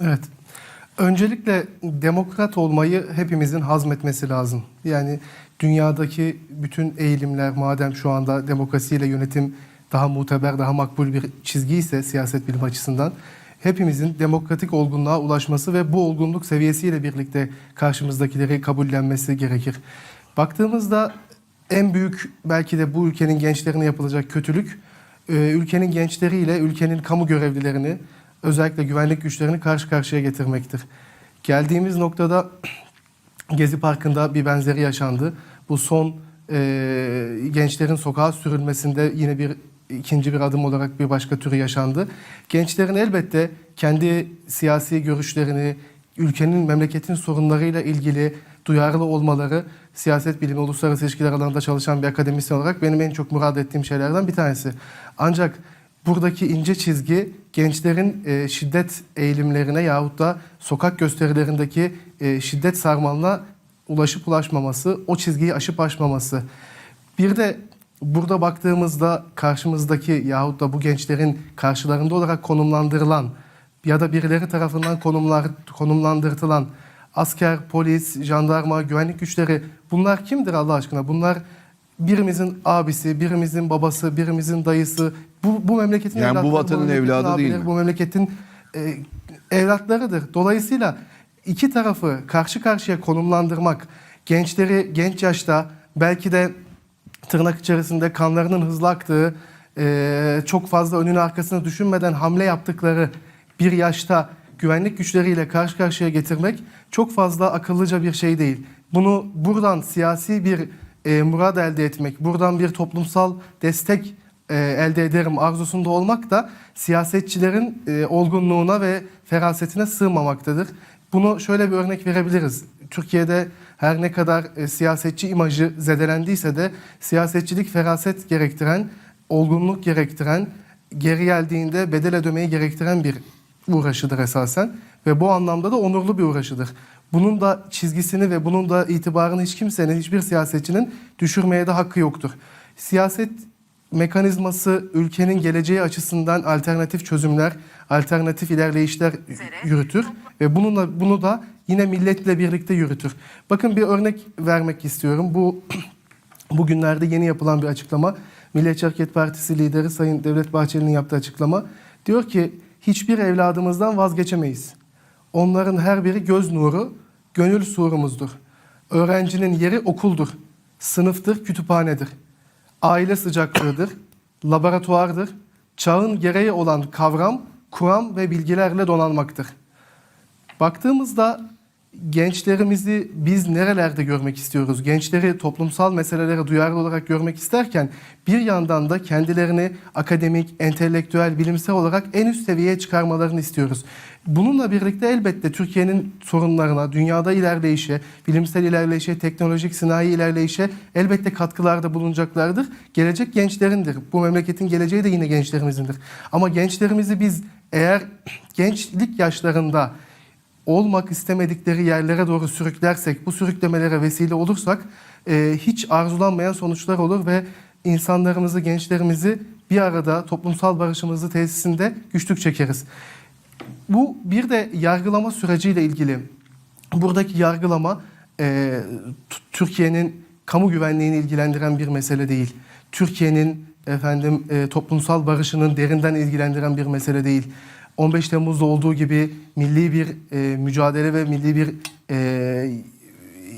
Evet. Öncelikle demokrat olmayı hepimizin hazmetmesi lazım. Yani dünyadaki bütün eğilimler madem şu anda demokrasiyle yönetim daha muteber, daha makbul bir çizgi ise siyaset bilim açısından hepimizin demokratik olgunluğa ulaşması ve bu olgunluk seviyesiyle birlikte karşımızdakileri kabullenmesi gerekir. Baktığımızda en büyük belki de bu ülkenin gençlerine yapılacak kötülük e, ülkenin gençleriyle ülkenin kamu görevlilerini özellikle güvenlik güçlerini karşı karşıya getirmektir. Geldiğimiz noktada Gezi Parkı'nda bir benzeri yaşandı. Bu son e, gençlerin sokağa sürülmesinde yine bir ikinci bir adım olarak bir başka türü yaşandı. Gençlerin elbette kendi siyasi görüşlerini, ülkenin, memleketin sorunlarıyla ilgili duyarlı olmaları siyaset bilimi, uluslararası ilişkiler alanında çalışan bir akademisyen olarak benim en çok murad ettiğim şeylerden bir tanesi. Ancak buradaki ince çizgi gençlerin e, şiddet eğilimlerine yahut da sokak gösterilerindeki e, şiddet sarmalına ulaşıp ulaşmaması, o çizgiyi aşıp aşmaması. Bir de burada baktığımızda karşımızdaki yahut da bu gençlerin karşılarında olarak konumlandırılan ya da birileri tarafından konumlar, konumlandırtılan asker, polis, jandarma, güvenlik güçleri bunlar kimdir Allah aşkına? Bunlar birimizin abisi, birimizin babası, birimizin dayısı. Bu, bu memleketin Yani bu evlatları, vatanın memleketin evladı değil abileri, mi? Bu memleketin e, evlatlarıdır. Dolayısıyla iki tarafı karşı karşıya konumlandırmak, gençleri genç yaşta belki de tırnak içerisinde kanlarının hızlı aktığı, e, çok fazla önünü arkasını düşünmeden hamle yaptıkları bir yaşta güvenlik güçleriyle karşı karşıya getirmek çok fazla akıllıca bir şey değil. Bunu buradan siyasi bir e, murad elde etmek, buradan bir toplumsal destek e, elde ederim arzusunda olmak da siyasetçilerin e, olgunluğuna ve ferasetine sığmamaktadır. Bunu şöyle bir örnek verebiliriz. Türkiye'de her ne kadar e, siyasetçi imajı zedelendiyse de siyasetçilik feraset gerektiren, olgunluk gerektiren, geri geldiğinde bedel ödemeyi gerektiren bir uğraşıdır esasen ve bu anlamda da onurlu bir uğraşıdır. Bunun da çizgisini ve bunun da itibarını hiç kimsenin, hiçbir siyasetçinin düşürmeye de hakkı yoktur. Siyaset mekanizması ülkenin geleceği açısından alternatif çözümler, alternatif ilerleyişler yürütür ve bununla bunu da yine milletle birlikte yürütür. Bakın bir örnek vermek istiyorum. Bu bugünlerde yeni yapılan bir açıklama. Milliyetçi Hareket Partisi lideri Sayın Devlet Bahçeli'nin yaptığı açıklama. Diyor ki hiçbir evladımızdan vazgeçemeyiz. Onların her biri göz nuru, gönül surumuzdur. Öğrencinin yeri okuldur, sınıftır, kütüphanedir. Aile sıcaklığıdır, laboratuvardır. Çağın gereği olan kavram, kuram ve bilgilerle donanmaktır. Baktığımızda gençlerimizi biz nerelerde görmek istiyoruz? Gençleri toplumsal meselelere duyarlı olarak görmek isterken bir yandan da kendilerini akademik, entelektüel, bilimsel olarak en üst seviyeye çıkarmalarını istiyoruz. Bununla birlikte elbette Türkiye'nin sorunlarına, dünyada ilerleyişe, bilimsel ilerleyişe, teknolojik sanayi ilerleyişe elbette katkılarda bulunacaklardır. Gelecek gençlerindir. Bu memleketin geleceği de yine gençlerimizindir. Ama gençlerimizi biz eğer gençlik yaşlarında olmak istemedikleri yerlere doğru sürüklersek, bu sürüklemelere vesile olursak e, hiç arzulanmayan sonuçlar olur ve insanlarımızı, gençlerimizi bir arada toplumsal barışımızı tesisinde güçlük çekeriz. Bu bir de yargılama süreciyle ilgili. Buradaki yargılama e, Türkiye'nin kamu güvenliğini ilgilendiren bir mesele değil. Türkiye'nin efendim e, toplumsal barışının derinden ilgilendiren bir mesele değil. 15 Temmuz'da olduğu gibi milli bir e, mücadele ve milli bir e,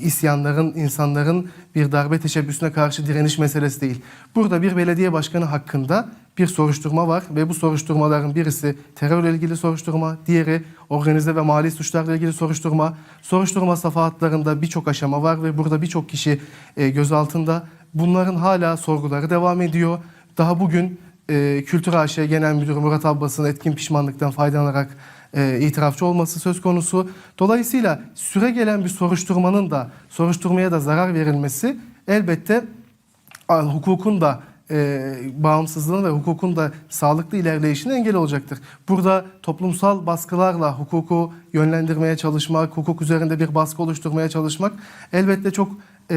isyanların, insanların bir darbe teşebbüsüne karşı direniş meselesi değil. Burada bir belediye başkanı hakkında bir soruşturma var ve bu soruşturmaların birisi terörle ilgili soruşturma, diğeri organize ve mali suçlarla ilgili soruşturma. Soruşturma safahatlarında birçok aşama var ve burada birçok kişi e, gözaltında. Bunların hala sorguları devam ediyor. Daha bugün e, Kültür AŞ Genel Müdürü Murat Abbas'ın etkin pişmanlıktan faydalanarak e, itirafçı olması söz konusu. Dolayısıyla süre gelen bir soruşturmanın da soruşturmaya da zarar verilmesi elbette hukukun da e, bağımsızlığını ve hukukun da sağlıklı ilerleyişine engel olacaktır. Burada toplumsal baskılarla hukuku yönlendirmeye çalışmak, hukuk üzerinde bir baskı oluşturmaya çalışmak elbette çok e,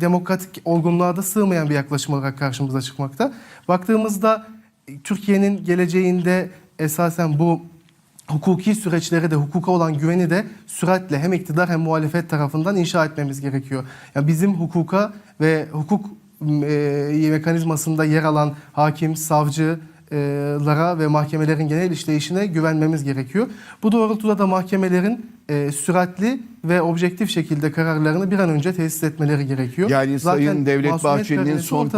demokratik olgunluğa da sığmayan bir yaklaşım olarak karşımıza çıkmakta. Baktığımızda e, Türkiye'nin geleceğinde esasen bu hukuki süreçleri de hukuka olan güveni de süratle hem iktidar hem muhalefet tarafından inşa etmemiz gerekiyor. Yani bizim hukuka ve hukuk e, mekanizmasında yer alan hakim, savcılara ve mahkemelerin genel işleyişine güvenmemiz gerekiyor. Bu doğrultuda da mahkemelerin e, süratli ve objektif şekilde kararlarını bir an önce tesis etmeleri gerekiyor. Yani Sayın Devlet Bahçeli'nin son.